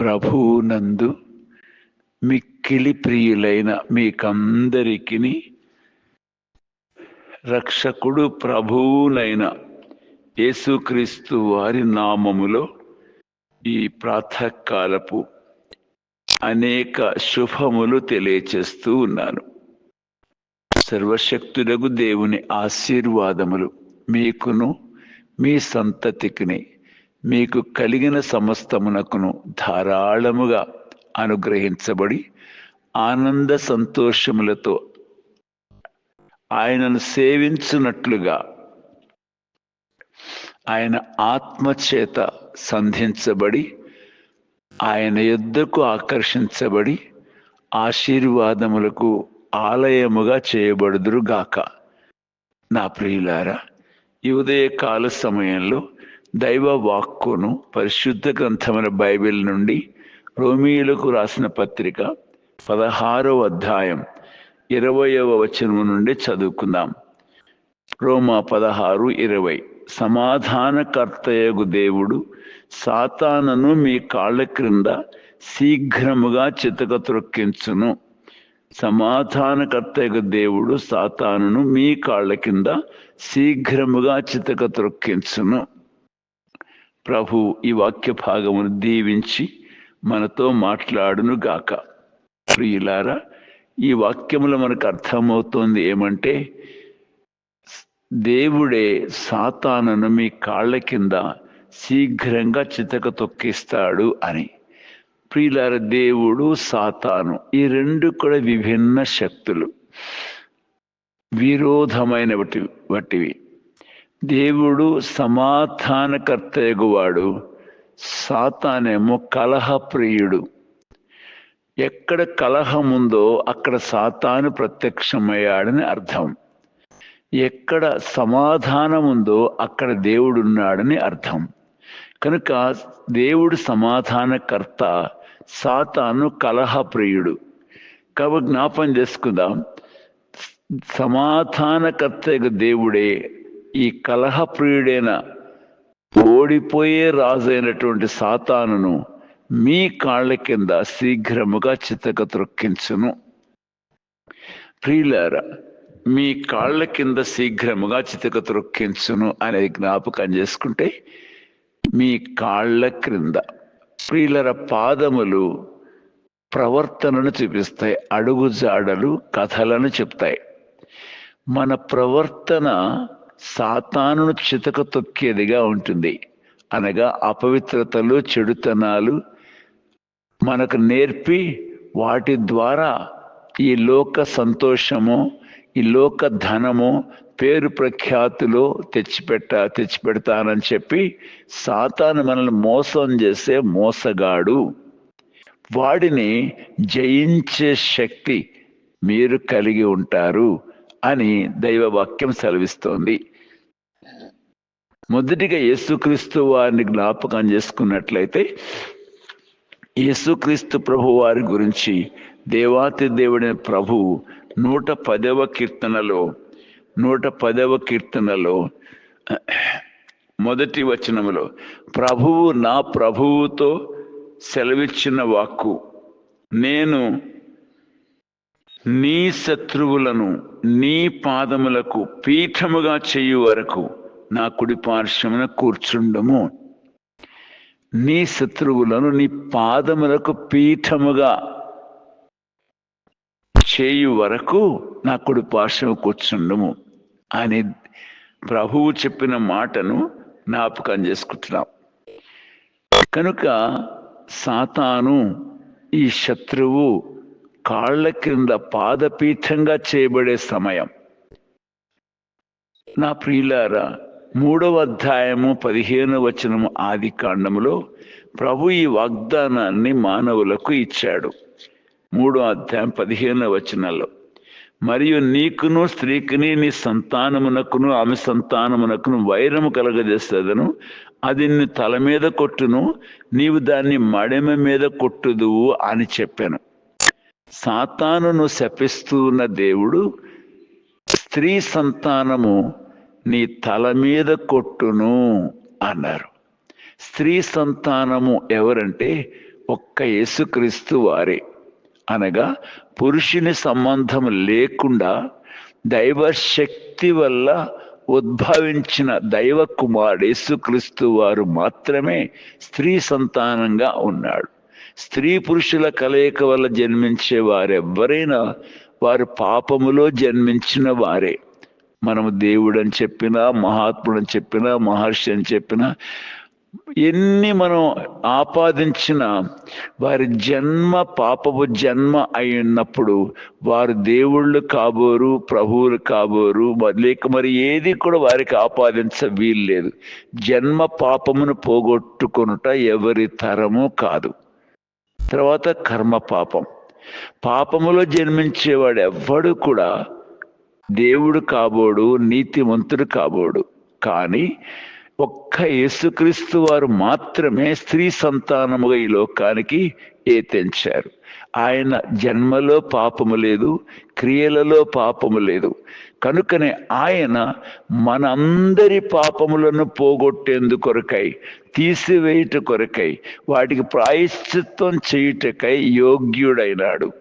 ప్రభువునందు మిక్కిలి ప్రియులైన మీకందరికీ రక్షకుడు ప్రభువునైన యేసుక్రీస్తు వారి నామములో ఈ ప్రాతకాలపు అనేక శుభములు తెలియచేస్తూ ఉన్నాను. సర్వశక్తులకు దేవుని ఆశీర్వాదములు మీకును మీ సంతతికిని మీకు కలిగిన సమస్తమునకును ధారాళముగా అనుగ్రహించబడి ఆనంద సంతోషములతో ఆయనను సేవించున్నట్లుగా ఆయన ఆత్మచేత సంధించబడి ఆయన యుద్ధకు ఆకర్షించబడి ఆశీర్వాదములకు ఆలయముగా చేయబడుదురుగాక. నా ప్రియులారా ఈ ఉదయకాల సమయంలో దైవ వాక్కును పరిశుద్ధ గ్రంథమైన బైబిల్ నుండి రోమియులకు రాసిన పత్రిక పదహారవ అధ్యాయం ఇరవయవ వచనము నుండి చదువుకుందాం. రోమా పదహారు ఇరవై. సమాధానకర్తయగు దేవుడు సాతానను మీ కాళ్ళ క్రింద శీఘ్రముగా చితక త్రొక్కించును. సమాధానకర్తయగు దేవుడు సాతానును మీ కాళ్ళ కింద శీఘ్రముగా చితక త్రొక్కించును. ప్రభు ఈ వాక్య భాగమును దీవించి మనతో మాట్లాడును గాక. ప్రియులారా ఈ వాక్యములో మనకు అర్థమవుతోంది ఏమంటే దేవుడే సాతానను మీ కాళ్ళ కింద శీఘ్రంగా చితక తొక్కిస్తాడు అని. ప్రియులార దేవుడు సాతాను ఈ రెండు కూడా విభిన్న శక్తులు. విరోధమైన వాటివి. దేవుడు సమాధానకర్తయగువాడు. సాతానేమో కలహప్రియుడు. ఎక్కడ కలహం ఉందో అక్కడ సాతాను ప్రత్యక్షమయ్యాడని అర్థం. ఎక్కడ సమాధానం ఉందో అక్కడ దేవుడు ఉన్నాడని అర్థం. కనుక దేవుడు సమాధానకర్త సాతాను కలహప్రియుడు. కాబట్టి జ్ఞాపం చేసుకుందాం. సమాధానకర్త దేవుడే ఈ కలహప్రియుడైన ఓడిపోయే రాజు అయినటువంటి సాతానును మీ కాళ్ళ కింద శీఘ్రముగా చితక త్రొక్కించును. ప్రియులార మీ కాళ్ళ కింద శీఘ్రముగా చితక త్రొక్కించును అనేది జ్ఞాపకం చేసుకుంటే మీ కాళ్ళ క్రింద ప్రియులర పాదములు ప్రవర్తనను చూపిస్తాయి అడుగుజాడలు కథలను చెప్తాయి. మన ప్రవర్తన సాతానును చితక తొక్కేదిగా ఉంటుంది. అనగా అపవిత్రతలు చెడుతనాలు మనకు నేర్పి వాటి ద్వారా ఈ లోక సంతోషము ఈ లోక ధనము పేరు ప్రఖ్యాతులు తెచ్చిపెట్ట తెచ్చిపెడతానని చెప్పి సాతాను మనల్ని మోసం చేసే మోసగాడు. వాడిని జయించే శక్తి మీరు కలిగి ఉంటారు. అని దైవవాక్యం సెలవిస్తోంది. మొదటిగా యేసుక్రీస్తు వారిని జ్ఞాపకం చేసుకున్నట్లయితే యేసుక్రీస్తు ప్రభు వారి గురించి దేవాతి దేవుడైన ప్రభు నూట పదవ కీర్తనలో నూట పదవ కీర్తనలో మొదటి వచనములో ప్రభువు నా ప్రభువుతో సెలవిచ్చిన వాక్కు నేను నీ శత్రువులను నీ పాదములకు పీఠముగా చేయు వరకు నా కుడి పార్శ్వమున కూర్చుండము. నీ శత్రువులను నీ పాదములకు పీఠముగా చేయు వరకు నా కుడి పార్శ్వము కూర్చుండము. అని ప్రభువు చెప్పిన మాటను జ్ఞాపకం చేసుకుంటున్నాం. కనుక సాతాను ఈ శత్రువు కాళ్ళ క్రింద పాదపీఠంగా చేయబడే సమయం. నా ప్రియులారా మూడవ అధ్యాయము పదిహేను వచనము ఆది కాండములో ప్రభు ఈ వాగ్దానాన్ని మానవులకు ఇచ్చాడు. మూడో అధ్యాయం పదిహేను వచనంలో మరియు నీకును స్త్రీకిని నీ సంతానమునకును ఆమె సంతానమునకును వైరము కలగజేస్తుందను అది నీ తల మీద కొట్టును. నీవు దాన్ని మడమ మీద కొట్టుదువు అని చెప్పాను. సాతానును శపిస్తున్న దేవుడు స్త్రీ సంతానము నీ తల మీద కొట్టును అన్నారు. స్త్రీ సంతానము ఎవరంటే ఒక్క యేసుక్రీస్తు వారే. అనగా పురుషుని సంబంధం లేకుండా దైవ శక్తి వల్ల ఉద్భవించిన దైవ కుమారుడు యేసుక్రీస్తు వారు మాత్రమే స్త్రీ సంతానంగా ఉన్నాడు. స్త్రీ పురుషుల కలయిక వల్ల జన్మించే వారెవ్వరైనా వారు పాపములో జన్మించిన వారే. మనము దేవుడు అని చెప్పినా మహాత్ముడు అని చెప్పినా మహర్షి అని చెప్పినా ఎన్ని మనం ఆపాదించిన వారి జన్మ పాపపు జన్మ అయినప్పుడు వారు దేవుళ్ళు కాబోరు ప్రభువులు కాబోరు లేక మరి ఏది కూడా వారికి ఆపాదించ వీల్లేదు. జన్మ పాపమును పోగొట్టుకొనుట ఎవరి తరము కాదు. తర్వాత కర్మ పాపం. పాపములో జన్మించేవాడు ఎవ్వడు కూడా దేవుడు కాబోడు నీతివంతుడు కాబోడు. కానీ ఒక్క యేసుక్రీస్తు వారు మాత్రమే స్త్రీ సంతానముగా ఈ లోకానికి ఏతెంచారు ఆయన జన్మలో పాపము లేదు క్రియలలో పాపము లేదు. కనుకనే ఆయన మనందరి పాపములను పోగొట్టేందు కొరకై తీసివేయుట కొరకై వాటికి ప్రాయశ్చిత్వం చేయుటకై యోగ్యుడైనాడు.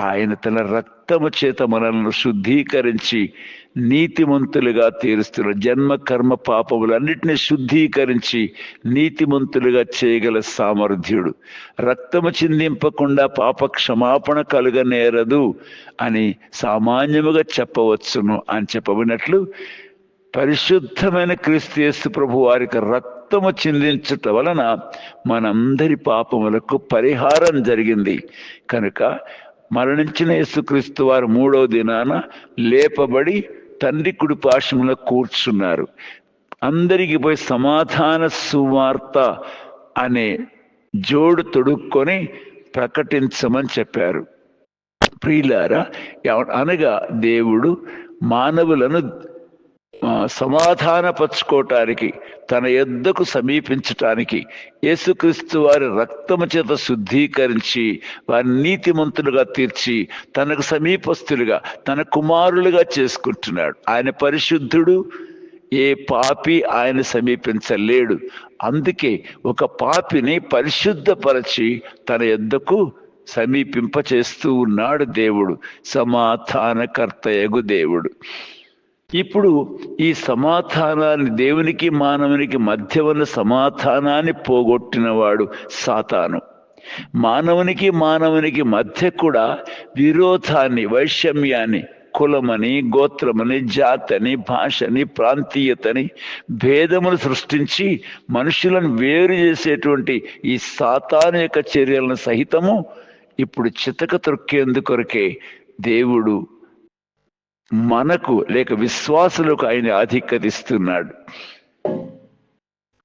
ఆయన తన రక్తము చేత మనల్ని శుద్ధీకరించి నీతిమంతులుగా తీరుస్తున్న జన్మ కర్మ పాపములన్నిటిని శుద్ధీకరించి నీతిమంతులుగా చేయగల సామర్థ్యుడు. రక్తము చిందింపకుండా పాప క్షమాపణ కలుగనేరదు అని సామాన్యముగా చెప్పవచ్చును అని చెప్పబడినట్లు పరిశుద్ధమైన క్రీస్తు ప్రభు వారికి రక్తము చిందించుట వలన మనందరి పాపములకు పరిహారం జరిగింది. కనుక మరణించిన యేసుక్రీస్తు వారు మూడవ దినాన లేపబడి తండ్రి కుడి పాశంలో కూర్చున్నారు. అందరికి పోయి సమాధాన సువార్త అనే జోడు తొడుక్కొని ప్రకటించమని చెప్పారు. ప్రియులారా అనగా దేవుడు మానవులను సమాధానపరచుకోవటానికి తన ఎద్దకు సమీపించటానికి యేసుక్రీస్తు వారి రక్తము చేత శుద్ధీకరించి వారి నీతిమంతులుగా తీర్చి తనకు సమీపస్తులుగా తన కుమారులుగా చేసుకుంటున్నాడు. ఆయన పరిశుద్ధుడు ఏ పాపి ఆయన సమీపించలేడు. అందుకే ఒక పాపిని పరిశుద్ధపరచి తన ఎద్దకు సమీపింప చేస్తూ ఉన్నాడు దేవుడు సమాధానకర్తయగు దేవుడు. ఇప్పుడు ఈ సమాధానాన్ని దేవునికి మానవునికి మధ్య ఉన్న సమాధానాన్ని పోగొట్టినవాడు సాతాను. మానవునికి మానవునికి మధ్య కూడా విరోధాన్ని వైషమ్యాన్ని కులమని గోత్రమని జాతని భాషని ప్రాంతీయతని భేదములు సృష్టించి మనుషులను వేరు చేసేటువంటి ఈ సాతాను యొక్క చర్యలను సహితము ఇప్పుడు చితక తొక్కేందుకొరకే దేవుడు మనకు లేక విశ్వాసులకు ఆయన ఆధిక్యత ఇస్తున్నాడు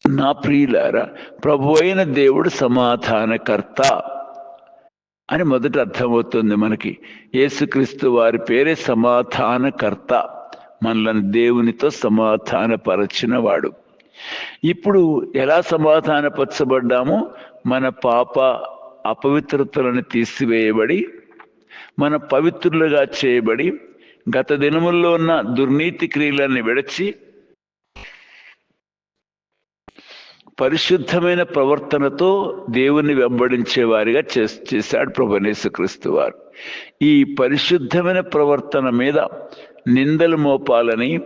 నా ప్రియులారా ప్రభు అయిన దేవుడు సమాధానకర్త అని మొదట అర్థమవుతుంది మనకి. యేసుక్రీస్తు వారి పేరే సమాధానకర్త మనలను దేవునితో సమాధానపరచినవాడు. ఇప్పుడు ఎలా సమాధానపరచబడ్డామో మన పాప అపవిత్రతలను తీసివేయబడి మన పవిత్రులుగా చేయబడి గత దినముల్లో ఉన్న దుర్నీతి క్రియలన్నీ విడచి పరిశుద్ధమైన ప్రవర్తనతో దేవుణ్ణి వెంబడించే వారిగా చేశాడు ప్రభనేసుక్రీస్తు వారు. ఈ పరిశుద్ధమైన ప్రవర్తన మీద నిందలు మోపాలని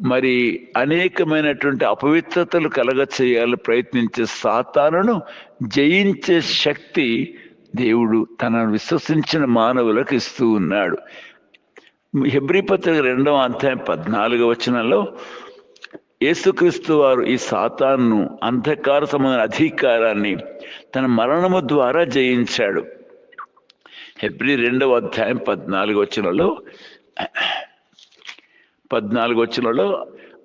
మరి అనేకమైనటువంటి అపవిత్రతలు కలగ చేయాలని ప్రయత్నించే సాతానును జయించే శక్తి దేవుడు తనను విశ్వసించిన మానవులకు ఇస్తూ ఉన్నాడు. హెబ్రి పత్రిక రెండవ అధ్యాయం పద్నాలుగు వచనంలో యేసుక్రీస్తు వారు ఈ సాతాన్ను అంధకార సంబంధ అధికారాన్ని తన మరణము ద్వారా జయించాడు. హెబ్రి రెండవ అధ్యాయం పద్నాలుగు వచనంలో పద్నాలుగు వచనంలో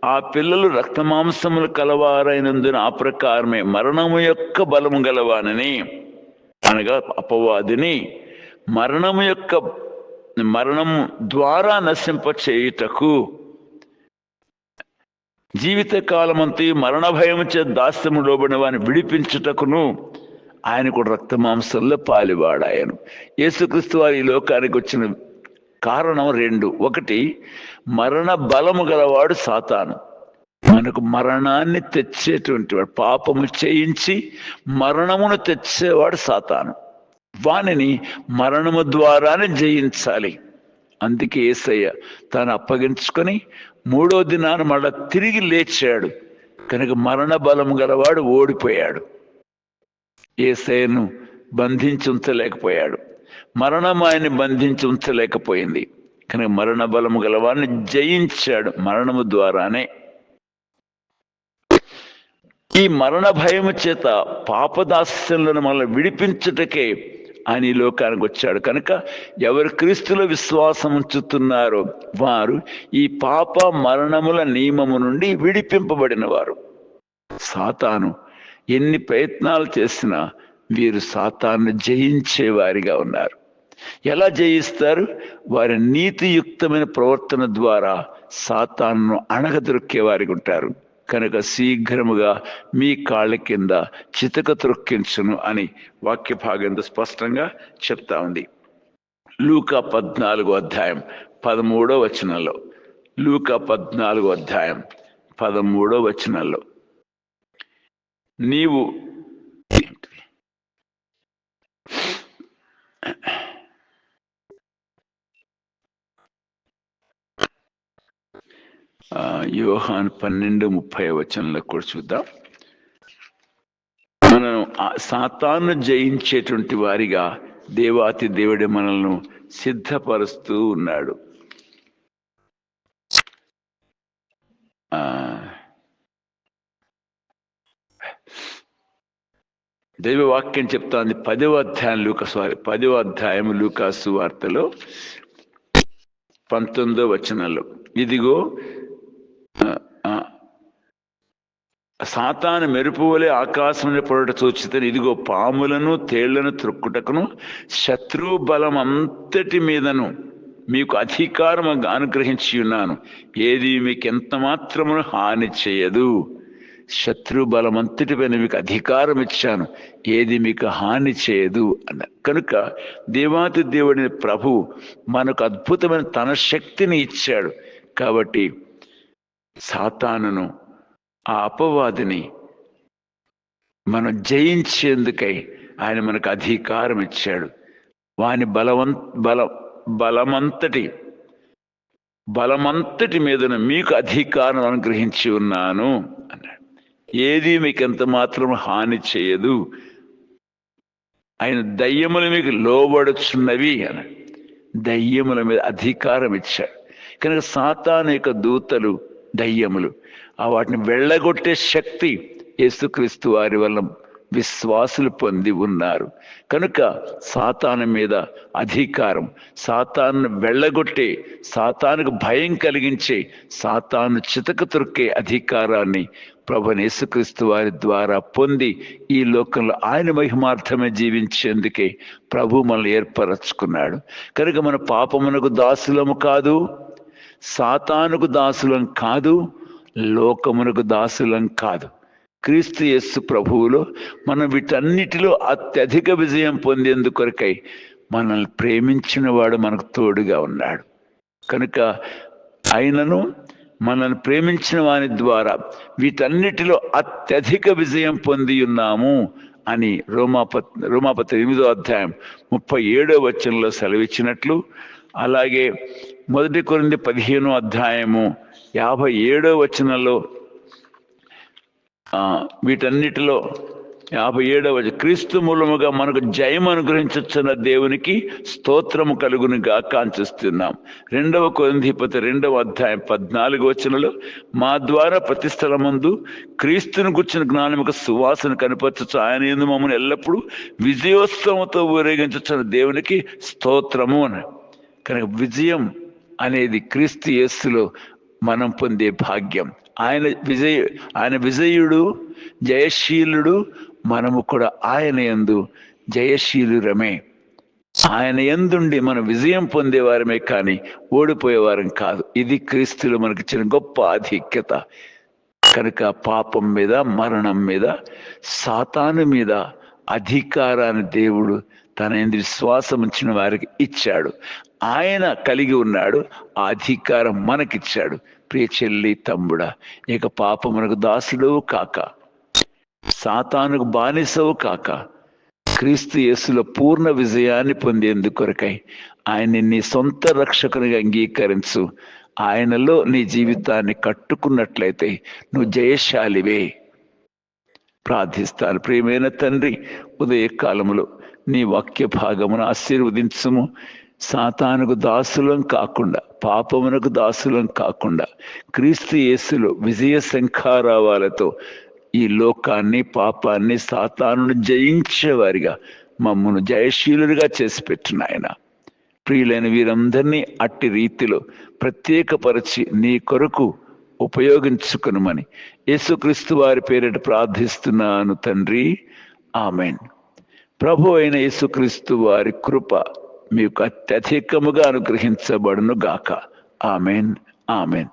ఆ పిల్లలు రక్తమాంసములు కలవారైనందున ఆ ప్రకారమే మరణము యొక్క బలము గలవానని అనగా అపవాదిని మరణము యొక్క మరణం ద్వారా నశింప చేయుటకు జీవిత కాలమంతి మరణ భయం చే దాస్యము లోబడిన విడిపించుటకును ఆయన కూడా రక్తమాంసంలో పాలివాడాయను. యేసుక్రీస్తు వారి ఈ లోకానికి వచ్చిన కారణం రెండు. ఒకటి మరణ బలము గలవాడు సాతాను. మనకు మరణాన్ని తెచ్చేటువంటి వాడు పాపము చేయించి మరణమును తెచ్చేవాడు సాతాను. వానిని మరణము ద్వారానే జయించాలి. అందుకే ఏసయ్య తాను అప్పగించుకొని మూడో దినాన మళ్ళా తిరిగి లేచాడు. కనుక మరణ బలము గలవాడు ఓడిపోయాడు. ఏసయ్యను బంధించి ఉంచలేకపోయాడు. మరణం ఆయన్ని బంధించి ఉంచలేకపోయింది. కనుక మరణ బలము గలవాడిని జయించాడు మరణము ద్వారానే. ఈ మరణ భయము చేత పాపదాస్యంలను మనల్ని విడిపించుటకే ఆయన ఈ లోకానికి వచ్చాడు. కనుక ఎవరు క్రీస్తులో విశ్వాసం ఉంచుతున్నారో వారు ఈ పాప మరణముల నియమము నుండి విడిపింపబడిన వారు సాతాను ఎన్ని ప్రయత్నాలు చేసినా వీరు సాతాను జయించే వారిగా ఉన్నారు. ఎలా జయిస్తారు? వారి నీతియుక్తమైన ప్రవర్తన ద్వారా సాతాను అణగదొరికే వారికి ఉంటారు. కనుక శీఘ్రముగా మీ కాళ్ళ కింద చితక త్రొక్కించును అని వాక్య భాగంతో స్పష్టంగా చెప్తా ఉంది. లూకా పద్నాలుగో అధ్యాయం పదమూడో వచనంలో. లూకా పద్నాలుగో అధ్యాయం పదమూడో వచనంలో. నీవు యోహాన్ పన్నెండు ముప్పై వచనంలో కూడా చూద్దాం. మనం సాతాను జయించేటువంటి వారిగా దేవాతి దేవుడి మనల్ని సిద్ధపరుస్తూ ఉన్నాడు. ఆ, దైవ వాక్యం చెప్తాంది పదవ అధ్యాయం లూక సారీ పదవ అధ్యాయం లూకాసు వార్తలో పంతొమ్మిదో వచనంలో ఇదిగో ఆ, ఆ, సాతాను మెరుపు వలె ఆకాశం పొడట చూచితే ఇదిగో పాములను తేళ్ళను త్రొక్కుటకును శత్రు బలం అంతటి మీదను మీకు అధికారం అనుగ్రహించి ఉన్నాను. ఏది మీకు ఎంత మాత్రమును హాని చేయదు. శత్రు బలం అంతటి పైన మీకు అధికారం ఇచ్చాను. ఏది మీకు హాని చేయదు అన్న. కనుక దేవాతి దేవుడిని ప్రభు మనకు అద్భుతమైన తన శక్తిని ఇచ్చాడు. కాబట్టి సాతానును ఆ అపవాదిని మనం జయించేందుకై ఆయన మనకు అధికారం ఇచ్చాడు. వాని బలవం బల బలమంతటి బలమంతటి మీదను మీకు అధికారం అనుగ్రహించి ఉన్నాను అన్నాడు. ఏది మీకు ఎంత మాత్రం హాని చేయదు. ఆయన దయ్యములు మీకు లోబడుచున్నవి అని దయ్యముల మీద అధికారం ఇచ్చాడు. కనుక సాతానేక యొక్క దూతలు దయ్యములు వాటిని వెళ్ళగొట్టే శక్తి యేసుక్రీస్తు వారి వల్ల విశ్వాసులు పొంది ఉన్నారు. కనుక సాతాను మీద అధికారం సాతాను వెళ్ళగొట్టే సాతానుకు భయం కలిగించే సాతాను చితక తొక్కే అధికారాన్ని ప్రభు యేసుక్రీస్తు వారి ద్వారా పొంది ఈ లోకంలో ఆయన మహిమార్థమే జీవించేందుకే ప్రభు మనల్ని ఏర్పరచుకున్నాడు. కనుక మన పాపమునకు దాసులము కాదు సాతానుకు దాసులం కాదు లోకమునకు దాసులం కాదు. క్రీస్తు యస్సు ప్రభువులో మనం వీటన్నిటిలో అత్యధిక విజయం పొందేందుకొరకై మనల్ని ప్రేమించిన వాడు మనకు తోడుగా ఉన్నాడు. కనుక ఆయనను మనల్ని ప్రేమించిన వాని ద్వారా వీటన్నిటిలో అత్యధిక విజయం పొంది ఉన్నాము అని రోమాపత్ రోమాపత్రి ఎనిమిదో అధ్యాయం ముప్పై ఏడో వచనంలో సెలవిచ్చినట్లు అలాగే మొదటి కొరింది పదిహేనో అధ్యాయము యాభై ఏడో వచనంలో వీటన్నిటిలో యాభై ఏడవ క్రీస్తు మూలముగా మనకు జయం అనుగ్రహించున్న దేవునికి స్తోత్రము కలుగును ఆకాంక్షిస్తున్నాం రెండవ కొరింధిపతి రెండవ అధ్యాయం పద్నాలుగు వచనంలో మా ద్వారా ప్రతి స్థలమందు క్రీస్తును గుర్చిన జ్ఞానముకు సువాసన కనిపరచచ్చు ఆయన ఎందు మమ్మల్ని ఎల్లప్పుడూ విజయోత్సవంతో ఊరేగించున్న దేవునికి స్తోత్రము అని. కనుక విజయం అనేది క్రీస్తు యేస్సులో మనం పొందే భాగ్యం. ఆయన విజయ ఆయన విజయుడు జయశీలుడు మనము కూడా ఆయన యందు జయశీలురమే. ఆయన ఎందుండి మనం విజయం పొందేవారమే కానీ ఓడిపోయేవారం కాదు. ఇది క్రీస్తులు మనకిచ్చిన గొప్ప ఆధిక్యత. కనుక పాపం మీద మరణం మీద సాతాను మీద అధికారాన్ని దేవుడు తన ఎందు విశ్వాసం ఉంచిన వారికి ఇచ్చాడు. ఆయన కలిగి ఉన్నాడు ఆ అధికారం మనకిచ్చాడు. ప్రియ చెల్లి తమ్ముడా ఇక పాపమునకు దాసుడు కాక సాతానుకు బానిసవు కాక క్రీస్తు యేసులో పూర్ణ విజయాన్ని పొందేందు కొరకై ఆయన నీ సొంత రక్షకునిగా అంగీకరించు. ఆయనలో నీ జీవితాన్ని కట్టుకున్నట్లయితే నువ్వు జయశాలివే. ప్రార్థిస్తాను. ప్రియమైన తండ్రి ఉదయకాలములో నీ వాక్య భాగమును ఆశీర్వదించుము. సాతానుకు దాసులం కాకుండా పాపమునకు దాసులం కాకుండా క్రీస్తు యేసులో విజయ శంఖారావాలతో ఈ లోకాన్ని పాపాన్ని సాతానును జయించేవారిగా మమ్మను జయశీలుగా చేసి పెట్టిన ఆయన. ప్రియులైన వీరందరినీ అట్టి రీతిలో ప్రత్యేకపరిచి నీ కొరకు ఉపయోగించుకునమని యేసుక్రీస్తు వారి పేరిట ప్రార్థిస్తున్నాను తండ్రి. ఆమెన్. ప్రభు అయిన యేసుక్రీస్తు వారి కృప మీకు అత్యధికముగా అనుగ్రహించబడును గాక ఆమెన్ ఆమెన్.